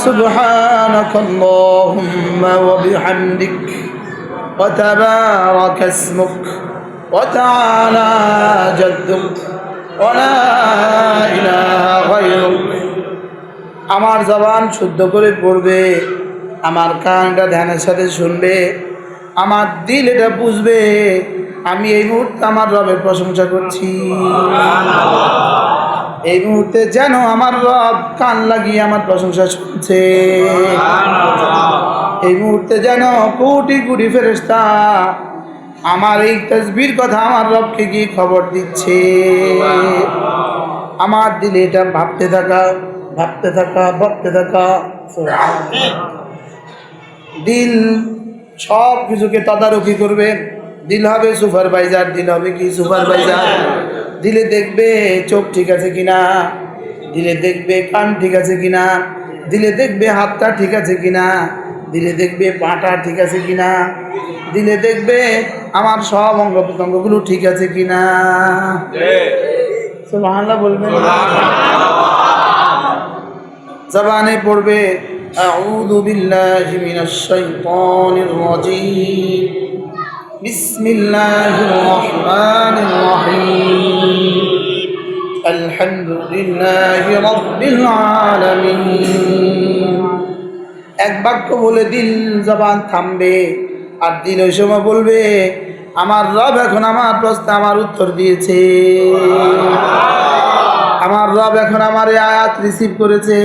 سبحانك اللهم وبحمدك وتبارك اسمك وتعالى جدك ولا إله غيرك আমার জবান শুদ্ধ করে পড়বে আমার কানটা ধ্যানের সাথে শুনবে আমার দিল এটা বুঝবে আমি এই মুহূর্তে আমার রবের প্রশংসা করছি এই মুহূর্তে যেন আমার রব কান লাগিয়ে আমার প্রশংসা শুনছে। এই মুহূর্তে যেন কোটি কোটি ফেরেস্তা আমার এই তসবির কথা আমার রবকে গিয়ে খবর দিচ্ছে। আমার দিলে এটা ভাবতে থাকা ভাবতে থাকা ভাবতে থাকা। দিল সব কিছুকে তদারকি করবে। দিল হবে সুপারভাইজার, দিল হবে কি সুপারভাইজার? দিলে দেখবে চোখ ঠিক আছে কিনা? দিলে দেখবে কান ঠিক আছে কিনা? দিলে দেখবে হাতটা ঠিক আছে কিনা? দিলে দেখবে পাটা ঠিক আছে কিনা? দিলে দেখবে আমার সব অঙ্গ প্রত্যঙ্গগুলো ঠিক আছে কিনা? সুবহানাল্লাহ বলবেন। জবানে পড়বে, আউযু বিল্লাহি মিনাশ শাইতানির রাজীম। বিসমিল্লাহির রহমানির রহিম। আলহামদুলিল্লাহি রাব্বিল আলামিন। এক বাক্য বলে দিল জবান থামবে, আর দিন ওই সময় বলবে, আমার রব এখন আমার প্রশ্ন আমার উত্তর দিয়েছে। আমার রব এখন আমার আয়াত রিসিভ করেছে।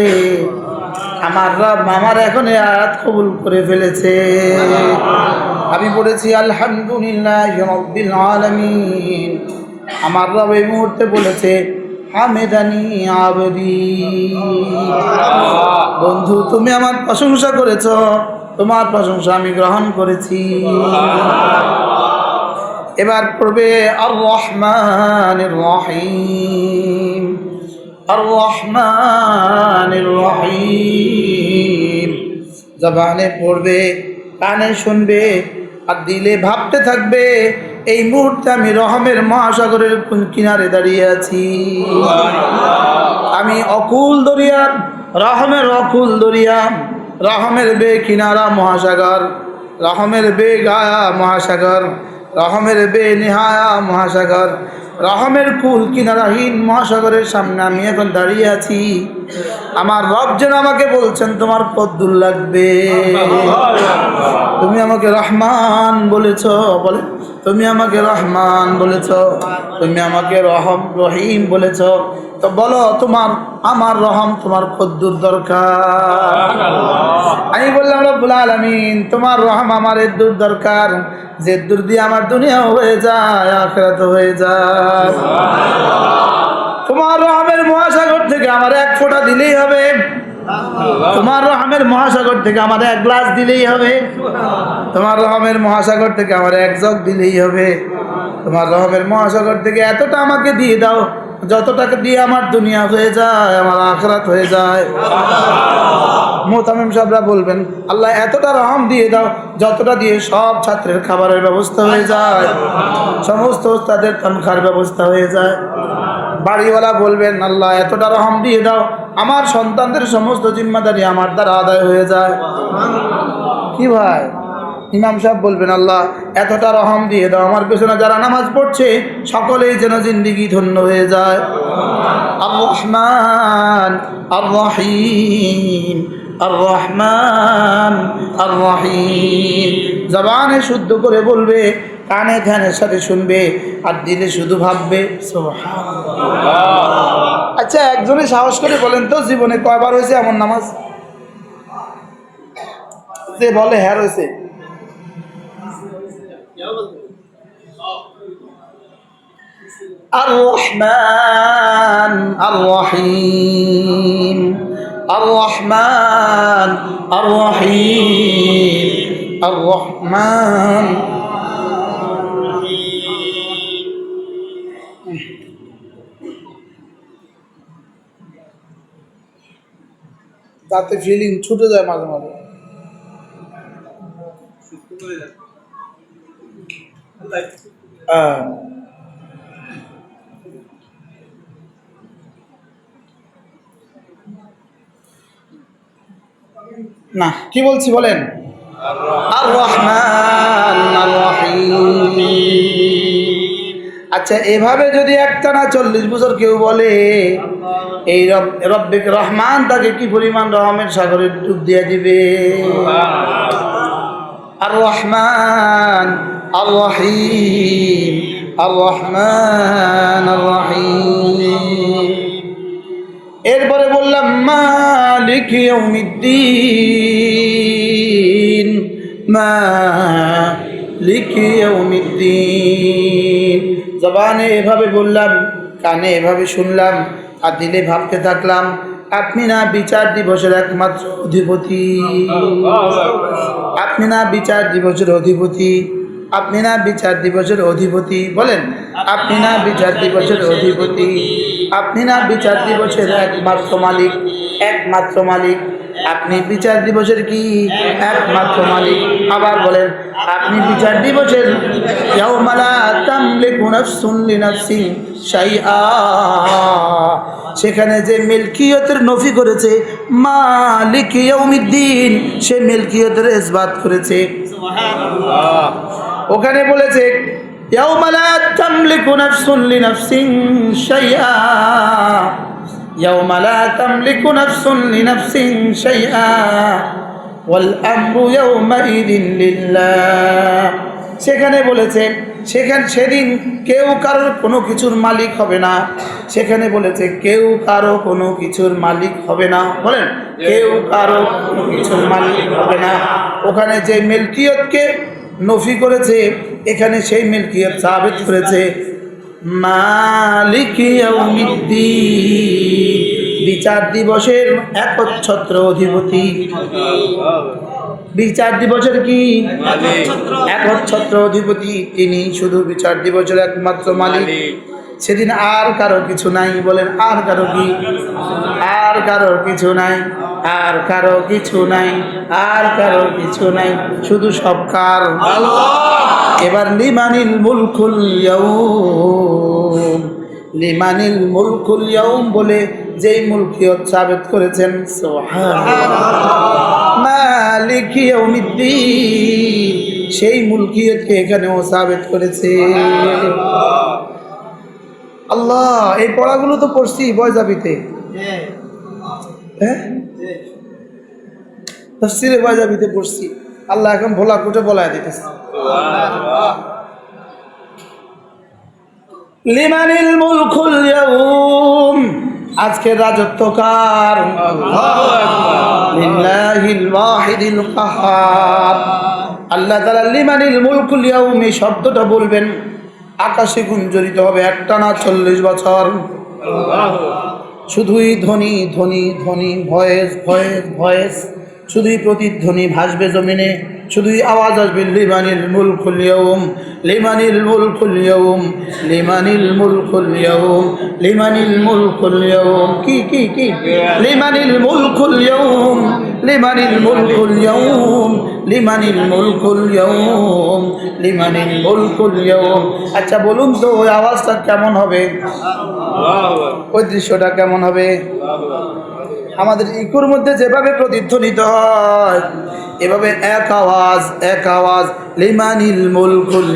আমার রব আমার এখন আয়াত কবুল করে ফেলেছে। আমি পড়েছি আলহামদুলিল্লাহ রব্বিল আলামিন। আমার রব এই মুহূর্তে বলেছে হামেদানি আবদি। বন্ধু তুমি আমার প্রশংসা করেছ তোমার প্রশংসা আমি গ্রহণ করেছি। এবার পড়বে আর রহমান রহিম। আর রহমান রহিম। জবানে পড়বে কানে শুনবে আর দিলে ভাবতে থাকবে, এই মুহূর্তে আমি রহমের মহাসাগরের কিনারে দাঁড়িয়ে আছি। আমি অকুল দরিয়া, রহমের অকুল দরিয়া, রহমের বে কিনারা মহাসাগর, রহমের বে গায়া মহাসাগর রহমের বে নেহায়া মহাসাগর, রহমের কুল কিনারাহীন মহাসাগরের সামনে আমি এখন দাঁড়িয়ে আছি। আমার রব যেন আমাকে বলছেন, তোমার পদ্দুর লাগবে। তুমি আমাকে রহমান বলেছ বলে তুমি আমাকে রহমান বলেছ তুমি আমাকে রহম রহিম বলেছ তো বলো তোমার আমার রহম তোমার কদ্দুর দরকার। আমি বললাম রব্বুল আলামিন তোমার রহম আমার এদ্দুর দরকার। যে দূর দিয়ে আমার দুনিয়া হয়ে যায় আখেরাত হয়ে যায়। তোমার রহমের মহাসাগর থেকে আমার এক ফোঁটা দিলেই হবে। তোমার রহমের মহাসাগর থেকে আমার এক গ্লাস দিলেই হবে। তোমার রহমের মহাসাগর থেকে আমার এক জগ দিলেই হবে। তোমার রহমের মহাসাগর থেকে এতটা আমাকে দিয়ে দাও যত টাকা দিয়ে আমার দুনিয়া হয়ে যায় আমার আখরাত হয়ে যায়। মোতামিম সাহেবরা বলবেন আল্লাহ এতটা রহম দিয়ে দাও যতটা দিয়ে সব ছাত্রের খাবারের ব্যবস্থা হয়ে যায়। সমস্ত তাদের তনখার ব্যবস্থা হয়ে যায়। বাড়িওয়ালা বলবেন আল্লাহ এতটা রহম দিয়ে দাও আমার সন্তানদের সমস্ত জিম্মাদারি আমার দ্বারা আদায় হয়ে যায়। কি ভাই? ইমাম সাহেব বলবেন, আল্লাহ, এতটা রহম দিয়ে দাও। আমার পেছনে যারা নামাজ পড়ছে, সকলেই যেন জিন্দিগি ধন্য হয়ে যায়। আর রহমান আর রহিম আর রহমান আর রহিম জবানে শুদ্ধ করে বলবে, কানে ধ্যানের সাথে শুনবে, আর দিলে শুধু ভাববে, সুবহানাল্লাহ। আচ্ছা একজনে সাহস করে বলেন তো, জীবনে কয়বার হয়েছে এমন নামাজ? যে বলে হ্যাঁ রয়েছে। আর রহমান আর রহিম আর আর রহিম আর রহমান তাতে ফিলিং ছুটে যায় মাঝে মাঝে। হ্যাঁ। না কি বলছি বলেন? আর রহমান আর আচ্ছা এভাবে যদি একটানা চল্লিশ বছর কেউ বলে এই রব রব্বিক রহমান তাকে কি পরিমাণ রহমের সাগরে ডুব দিয়ে দিবে? আর রহমান আর রহিম আর রহমান আর রহিম। এরপরে বললাম মালিক ইয়াউমিদ্দিন মালিক ইয়াউমিদ্দিন। জবানে এভাবে বললাম কানে এভাবে শুনলাম আর দিলে ভাবতে থাকলাম, আপনি না বিচার দিবসের একমাত্র অধিপতি। আপনি না বিচার দিবসের অধিপতি, আপনি না বিচার দিবসের অধিপতি, বলেন, আপনি না বিচার দিবসের অধিপতি, আপনি না বিচার দিবসের একমাত্র মালিক একমাত্র মালিক। আপনি বিচার দিবসের কি একমাত্র মালিক? আবার বলেন আপনি বিচার দিবসের সেখানে যে মিল্কিয়তের নফি করেছে মালিক ইয়াউমিদ্দিন সে মিল্কিয়তের ইসবাত করেছে। ওখানে বলেছে লা তামলিকু নাফসুন লিনাফসিন শাইআ। লা তামলিকু নাফসুন লিনাফসিন শাইআ ওয়াল আমরু ইয়াউমাইদিন লিল্লাহ সেখানে বলেছে, সেখানে, সেদিন কেউ কারোর কোনো কিছুর মালিক হবে না। সেখানে বলেছে, কেউ কারও কোনো কিছুর মালিক হবে না। বলেন, কেউ কারও কোনো কিছুর মালিক হবে না। ওখানে যে মিল্কিয়তকে নফি করেছে, এখানে সেই মিল্কিয়ত সাবেত করেছে। বিচার দিবসের একচ্ছত্র অধিপতি। বিচার দিবসের কি? একচ্ছত্র অধিপতি। তিনি শুধু বিচার দিবসের একমাত্র মালিক। সেদিন আর কারও কিছু নাই বলেন, আর কারও কি? আর কারও কিছু নাই। আর কারও কিছু নাই আর কারও কিছু নাই শুধু সব কার। এবার লিমানিল মুলকুল লিমানিল মুলকুল ইয়াউম বলে যেই মুলকিয়ত সাবেত করেছেন মালিক সেই মুলকিয়তকে এখানেও সাবেত করেছে। আল্লাহ এই পড়াগুলো তো পড়ছি বয়জাবিতে হ্যাঁ? তফসিরে বয়জাবিতে পড়ছি। আল্লাহ এখন ভোলা কোটে বলায় দিতেছে। লিমানিল মুলকুল ইয়াউম। আজকের রাজত্ব কার? লিল্লাহিল ওয়াহিদিল কাহার। আল্লাহ তাআলা লিমানিল মুলকুল ইয়াউম এই শব্দটা বলবেন। আকাশে গুঞ্জরিত হবে একটানা চল্লিশ বছর। শুধুই ধ্বনি ধ্বনি ধ্বনি, ভয়েস ভয়েস ভয়েস। শুধুই প্রতিধ্বনি ভাসবে জমিনে শুধুই আওয়াজ আসবে লিমানিল মুলকুল ইয়াউম লিমানিল মুলকুল ইয়াউম লিমানিল মুলকুল ইয়াউম লিমানিল মুলকুল ইয়াউম কি কি কি? লিমানিল মুলকুল ইয়াউম লিমানিল মুলকুল ইয়াউম লিমানিল মুলকুল ইয়াউম লিমানিল মুলকুল ইয়াউম। আচ্ছা বলুন তো ওই আওয়াজটা কেমন হবে? ওই দৃশ্যটা কেমন হবে? আমাদের ইকুর মধ্যে যেভাবে প্রতিধ্বনিত হয়, এভাবে এক আওয়াজ এক আওয়াজ, লিমানিল মুলকুল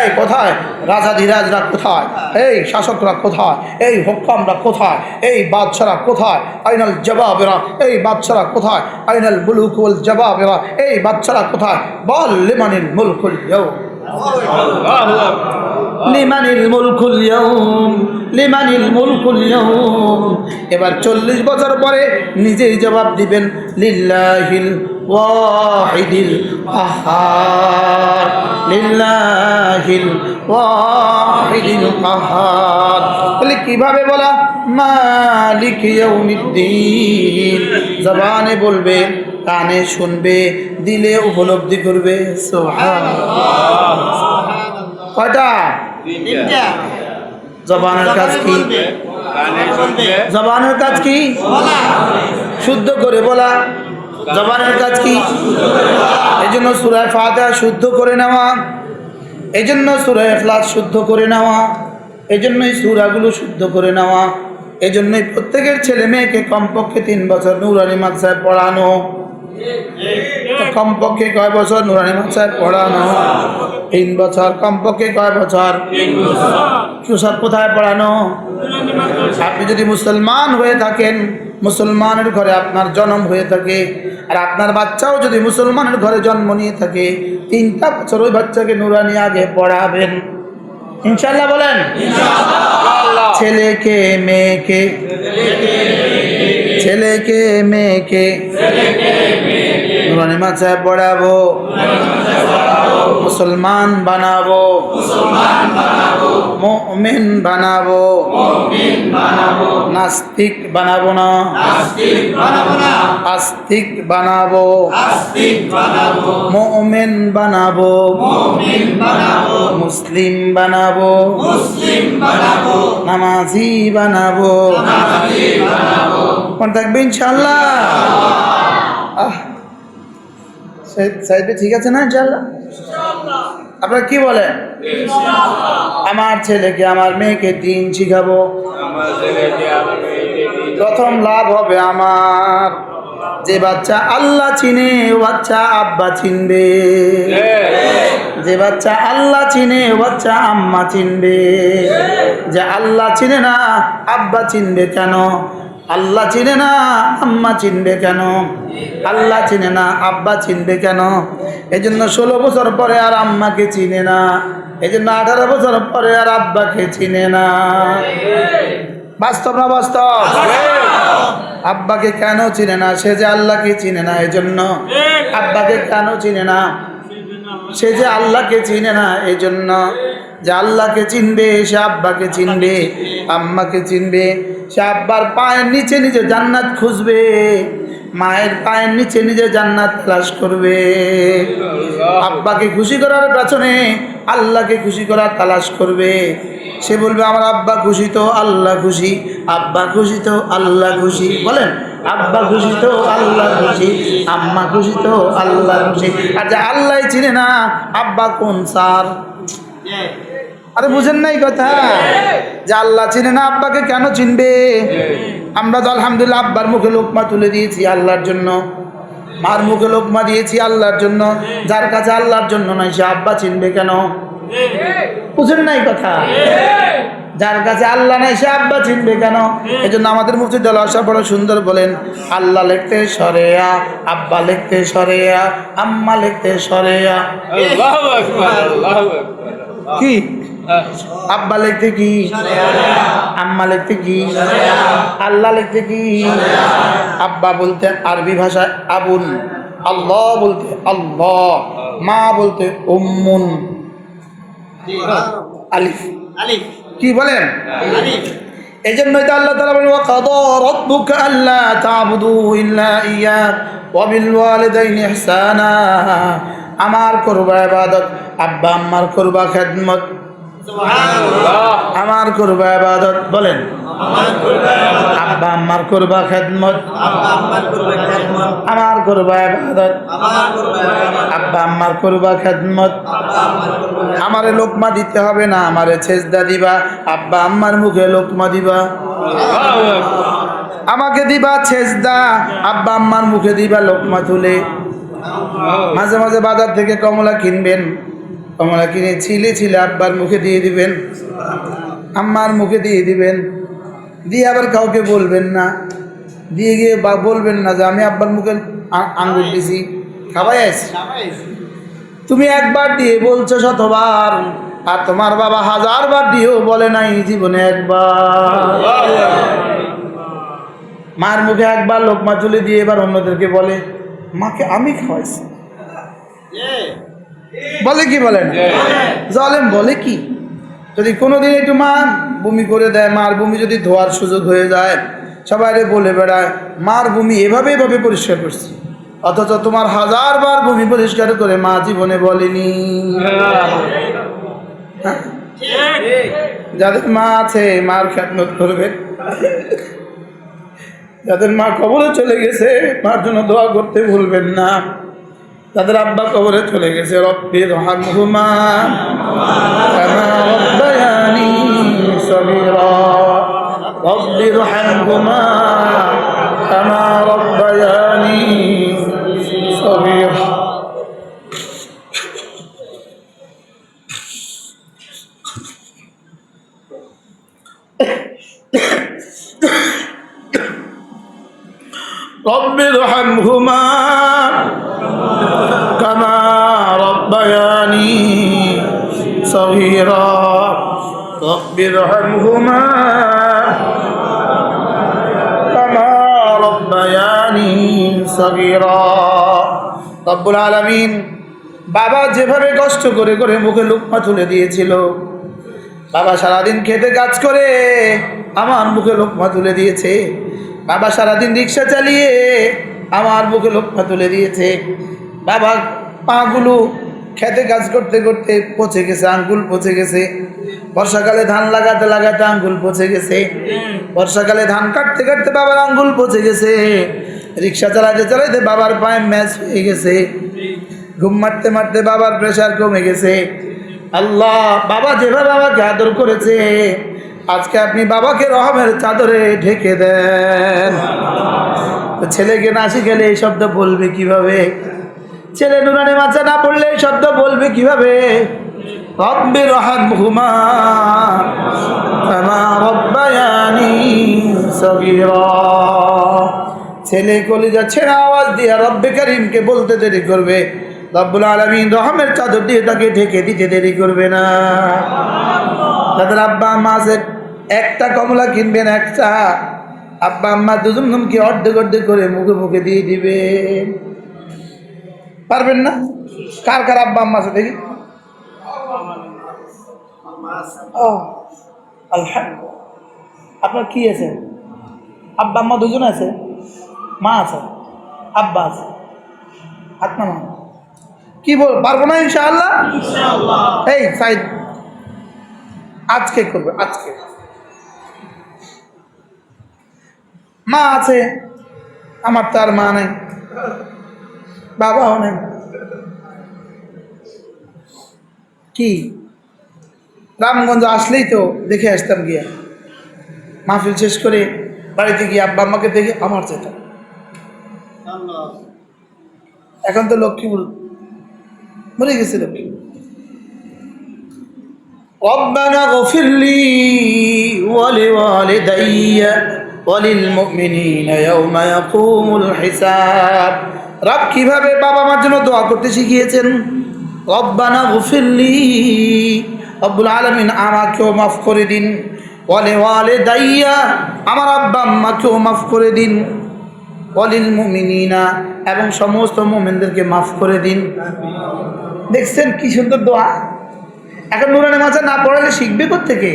এই, কোথায়? রাজাধিরাজরা কোথায়? এই, শাসকরা কোথায়? এই হুকামরা কোথায়? এই, বাদশারা কোথায়? আইনাল জবাবেরা। এই, বাদশারা কোথায়? আইনাল মুলুকুল জবাবেরা। এই, বাদশারা কোথায়? বল, লিমানিল মুলকুল ইয়াউম। লিমানিল মুলকুল ইয়াউম, লিমানিল মুলকুল ইয়াউম। এবার চল্লিশ বছর পরে নিজেই জবাব দিবেন, লিল্লাহিল ওয়াহিদিল কাহার লিল্লাহিল ওয়াহিদিল কাহার তাহলে কীভাবে বলা? মালিক ইয়াউমিদ্দিন। জবানে বলবে, কানে শুনবে, দিলে উপলব্ধি করবে। সুবহানাল্লাহ। কয়টা জবানের কাজ কি? জবানের কাজ কি? শুদ্ধ করে বলা। জবানের কাজ কি? এই জন্য সুরায় ফাতে শুদ্ধ করে নেওয়া। এই জন্য সুরায় এখলাস শুদ্ধ করে নেওয়া। এই জন্যই সুরাগুলো শুদ্ধ করে নেওয়া। এই জন্যই প্রত্যেকের ছেলে মেয়েকে কমপক্ষে তিন বছর নুরানি মাদ্রাসায় পড়ানো। কমপক্ষে কয় বছর? নুরানি মাদ্রাসায় পড়ানো তিন বছর। কমপক্ষে কয় বছর? সব কোথায় পড়ানো? আপনি যদি মুসলমান হয়ে থাকেন মুসলমানের ঘরে আপনার জন্ম হয়ে থাকে আর আপনার বাচ্চাও যদি মুসলমানের ঘরে জন্ম নিয়ে থাকে তিনটা বছর ওই বাচ্চাকে নুরানি আগে পড়াবেন। ইনশাল্লাহ বলেন? ছেলেকে মেয়েকে ছেলেকে মেয়েকে নুরানি মাচায় পড়াবো। মুসলমান বানাবো। মুমিন বানাবো। নাস্তিক বানাবো না। আস্তিক বানাবো। মুমিন বানাবো। মুসলিম বানাবো। নামাজি বানাবো। মনে থাকবে ইনশাল্লাহ আহ, সাইদে ঠিক আছে না ইনশাল্লাহ আপনারা কি বলেন? আমার ছেলেকে, আমার মেয়েকে দিন শিখাবো। প্রথম লাভ হবে আমার। যে বাচ্চা আল্লাহ চিনে, ও বাচ্চা আব্বা চিনবে। যে বাচ্চা আল্লাহ চিনে, ও বাচ্চা আম্মা চিনবে। যে আল্লাহ চিনে না, আব্বা চিনবে কেন? আল্লাহ চিনে না আম্মা চিনবে কেন? আল্লাহ চিনে না আব্বা চিনবে কেন? এই জন্য ষোলো বছর পরে আর আম্মাকে চিনে না। এই জন্য আঠারো বছর পরে আর আব্বাকে চিনে না। বাস্তব না বাস্তব? আব্বাকে কেন চিনে না? সে যে আল্লাহকে চিনে না এই জন্য আব্বাকে কেন চিনে না? সে যে আল্লাহকে চিনে না এই জন্য যে আল্লাহকে চিনবে, সে আব্বাকে চিনবে, আম্মাকে চিনবে, সে আব্বার পায়ের নিচে নিজে জান্নাত খুঁজবে, মায়ের পায়ের নিচে নিজে জান্নাত তালাশ করবে। আব্বাকে খুশি করার পেছনে আল্লাহকে খুশি করার তালাশ করবে। সে বলবে, আমার আব্বা খুশি তো, আল্লাহ খুশি, আব্বা খুশি তো, আল্লাহ খুশি। বলেন আব্বা খুশি তো আল্লাহ খুশি আম্মা খুশি তো আল্লাহ খুশি যে আল্লাহ চিনে না আব্বা কোন সার আরে বুঝেন নাই কথা। যে আল্লাহ চিনে না আব্বাকে কেন চিনবে? আমরা তো আলহামদুলিল্লাহ আব্বার মুখে লোকমা তুলে দিয়েছি আল্লাহর জন্য। মার মুখে লোকমা দিয়েছি আল্লাহর জন্য। যার কাছে আল্লাহর জন্য নয় সে আব্বা চিনবে কেন? বুঝেন নাই কথা। যার কাছে আল্লাহ নাই সে আব্বা চিনবে কেন? এই জন্য আমাদের মুক্তি দল আসা বড় সুন্দর বলেন আল্লাহ লিখতে সরেয়া আব্বা লিখতে সরেয়া আম্মা লিখতে সরেয়া। আল্লাহু আকবার আল্লাহু আকবার। কি? আব্বা লিখতে কি? আম্মা লিখতে কি? আল্লাহ লিখতে কি? আব্বা বলতে আরবি ভাষায় আবুন আল্লাহ বলতে আল্লাহ মা বলতে উম্মুন। আলিফ। আলিফ। কি বলেন? এই জন্যই তো আল্লাহ তালা বলেন ওয়াকাদা রাব্বুকা আল্লা তা'বুদু ইল্লা ইয়া ওয়া বিল ওয়ালিদাইনি ইহসানা। আমার করবা ইবাদত আব্বা আমার করবা খেদমত। আমার করবা ইবাদত বলেন। আব্বা আম্মার করবা খেদমত। আমার করবা ইবাদত। আব্বা আম্মার করবা খেদমত। আমারে লোকমা দিতে হবে না আমারে ছেজদা দিবা। আব্বা আম্মার মুখে লোকমা দিবা। আমাকে দিবা ছেজদা আব্বা আম্মার মুখে দিবা লোকমা তুলে। মাঝে মাঝে বাজার থেকে কমলা কিনবেন। কমলা কিনে ছিলে ছিলে আব্বার মুখে দিয়ে দিবেন। আম্মার মুখে দিয়ে দিবেন। দিয়ে আবার কাউকে বলবেন না। দিয়ে গিয়ে বা বলবেন না যে আমি আব্বার মুখে আ- আঙ্গুল দিছি। খাবাই আছি। তুমি একবার দিয়ে বলছো শতবার আর তোমার বাবা হাজার বার দিয়েও বলে নাই জীবনে একবার। মার মুখে একবার লোকমা তুলে দিয়ে এবার অন্যদেরকে বলে মাকে আমি খাওয়াইছি। বলে কি বলেন জলেম বলে কি? যদি কোনোদিন একটু মা বমি করে দেয়, মার বমি যদি ধোয়ার সুযোগ হয়ে যায়, সবাই বলে বেড়ায়, মার বমি এভাবে এভাবে পরিষ্কার করছি। অথচ তোমার হাজার বার বমি পরিষ্কার করে মা জীবনে বলেনি। হ্যাঁ? যাদের মা আছে, মার খ্যাতমত করবে। যাদের মা কবরে চলে গেছে, মার জন্য দোয়া করতে ভুলবেন না। তাদের আব্বা কবরে চলে গেছে রব্বির হামহুমা فما ربياني صغيرا. رب ارحمهما. فما ربياني صغيرا. رب ارحمهما. صغيرا رب ارحمهما كما ربياني صغيرا رب العالمين বাবা যেভাবে কষ্ট করে করে মুখে লুকমা তুলে দিয়েছিল বাবা সারাদিন খেতে কাজ করে আমার মুখে লোকমা তুলে দিয়েছে বাবা সারাদিন রিক্সা চালিয়ে আমার মুখে লোকমা তুলে দিয়েছে বাবা পাগুলো খেতে কাজ করতে করতে পচে গেছে, আঙ্গুল পচে গেছে। বর্ষাকালে ধান লাগাতে লাগাতে আঙ্গুল পচে গেছে। বর্ষাকালে ধান কাটতে কাটতে বাবার আঙ্গুল পচে গেছে। রিক্সা চালাতে চালাতে বাবার পায়ে ম্যাচ হয়ে গেছে। ঘুম মারতে মারতে বাবার প্রেশার কমে গেছে। আল্লাহ, বাবা যেভাবে বাবাকে আদর করেছে, আজকে আপনি বাবাকে রহমের চাদরে ঢেকে দেন। ছেলেকে না শিখেলে এই শব্দ বলবে কীভাবে? ছেলে নুরানি মাছা না পড়লে শব্দ বলবে কীভাবে? রব্বে রহাম হুমা রব্বায়ানি সগীরা। ছেলে কলিজা ছেড়া আওয়াজ দিয়ে রব্বে করিমকে বলতে দেরি করবে। রব্বুল আলমিন রহমের চাদর দিয়ে তাকে ঢেকে দিতে দেরি করবে না। তাদের আব্বা আম্মা আছে, একটা কমলা কিনবেন, একটা। আব্বা আম্মা দুজন কি অর্ধেক অর্ধেক করে মুখে মুখে দিয়ে দিবে। পারবেন না? কার কার আব্বা আম্মা আছে দেখি। ও আলহামদুলিল্লাহ। আপনার কি আছে? আব্বা আম্মা দুজন আছে? মা আছে? আব্বা আছে? আপনার মা? কি বল পারব না ইনশাআল্লাহ? এই সাইদ। আজকে করবে আজকে। মা আছে? আমার তার মা নেই। বাবাও নেই কি রামগঞ্জ আসলেই তো দেখে আসতাম গিয়া মাহফিল শেষ করে বাড়িতে গিয়ে আব্বা আম্মাকে দেখে আমার চেতা এখন তো লক্ষ্মী বল মরে গেছে লক্ষ্মী ربنا اغفر لي ولوالدي وللمؤمنين يوم يقوم الحساب রব কীভাবে বাবা মার জন্য দোয়া করতে শিখিয়েছেন? রব্বানা গফিরলি। রব্বুল আলমিন আমাকেও মাফ করে দিন। ওয়ালে ওয়ালে দাইয়া আমার আব্বা আম্মাকেও মাফ করে দিন। অলিল মুমিনিনা, এবং সমস্ত মোমেনদেরকে মাফ করে দিন। দেখছেন কি সুন্দর দোয়া? এখন নুরানি মাছা না পড়ালে শিখবে থেকে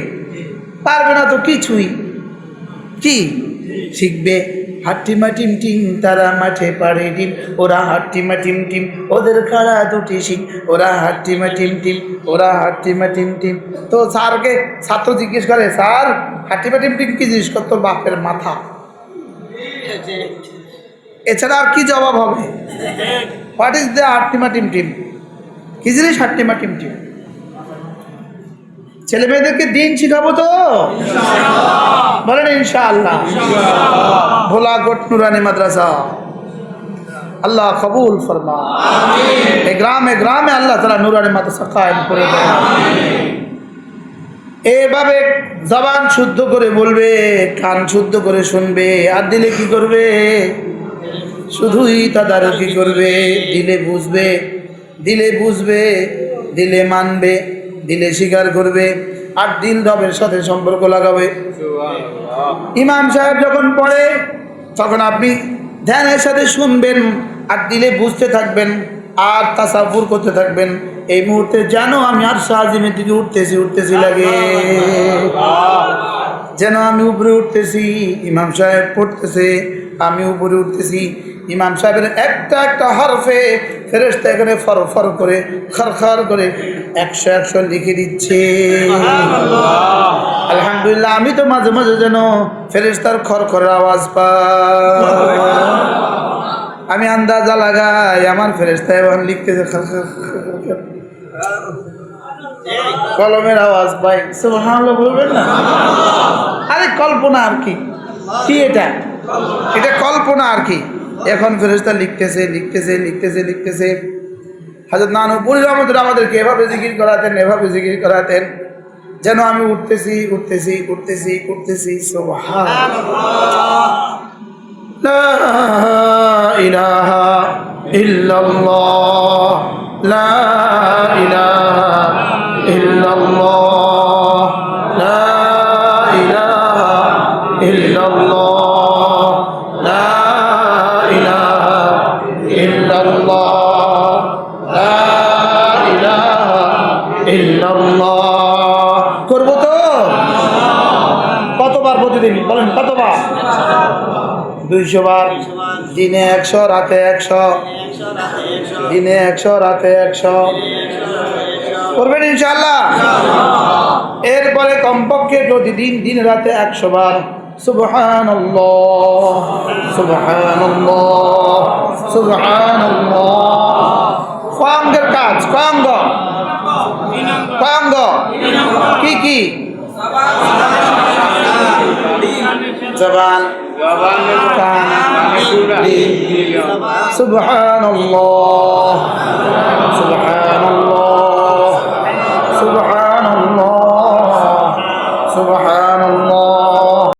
পারবে না তো কিছুই। কি? শিখবে। হাট্টিমা টিম টিম তারা মাঠে পাড়ে ডিম। ওরা হাট্টিমা টিম টিম, ওদের খাড়া দুটি শিং ওরা হাট্টিমা টিম টিম, ওরা হাট্টিমা টিম টিম। তো স্যারকে ছাত্র জিজ্ঞেস করে, স্যার হাট্টিমা টিম টিম কি জিনিস কর তোর বাপের মাথা? এছাড়া আর কি জবাব হবে? হোয়াট ইজ দ্য হাট্টিমা টিম টিম? কি জিনিস হাট্টিমা টিম টিম? ছেলে মেয়েদেরকে দিন শিখাবো তো? বলেন ইনশাআল্লাহ। ভোলা গোট নুরানি মাদ্রাসা। আল্লাহ কবুল ফরমা। এই গ্রামে গ্রামে আল্লাহ তালা নুরানি মাদ্রাসা কায়েম করে দেয় এভাবে জবান শুদ্ধ করে বলবে কান শুদ্ধ করে শুনবে আর দিলে কি করবে? শুধুই তদারকি করবে দিলে বুঝবে দিলে বুঝবে দিলে মানবে। দিলে স্বীকার করবে আর দিল রবের সাথে সম্পর্ক লাগাবে। ইমাম সাহেব যখন পড়ে, তখন আপনি ধ্যানের সাথে শুনবেন আর দিলে বুঝতে থাকবেন আর তাসাফুর করতে থাকবেন। এই মুহূর্তে যেন আমি আর সাহায্যের দিকে উঠতেছি উঠতেছি লাগে। যেন আমি উপরে উঠতেছি, ইমাম সাহেব পড়তেছে, আমি উপরে উঠতেছি। ইমাম সাহেবের একটা একটা হরফে ফেরেস্তা এখানে ফর ফর করে খর খর করে একশো একশো লিখে দিচ্ছে। আলহামদুলিল্লাহ আমি তো মাঝে মাঝে যেন ফেরেস্তার খর খরের আওয়াজ পাই। আমি আন্দাজা লাগাই আমার ফেরেস্তা এখন লিখতেছে খর খর খর খর খর। কলমের আওয়াজ পাই। সুবহানাল্লাহ বলবেন না? আরে কল্পনা আর কি। কি এটা? এটা কল্পনা আর কি। এখন ফেরেশতা লিখতেছে লিখতেছে লিখতেছে লিখতেছে। হাজরত নানুপুরি রহমতুল্লাহ আমাদেরকে এভাবে জিকির করাতেন, এভাবে জিকির করাতেন, যেন আমি উঠতেছি উঠতেছি উঠতেছি উঠতেছি সুবহান দুইশো বার। দিনে একশো, রাতে একশো। দিনে একশো, রাতে একশো। করবেন ইনশাল্লাহ এরপরে কমপক্ষে প্রতিদিন দিন রাতে একশো বার। কাজ কয়াঙ্গ কি কি? জবান। সুবহানাল্লাহ। সুবহানাল্লাহ। সুবহানাল্লাহ। সুবহানাল্লাহ।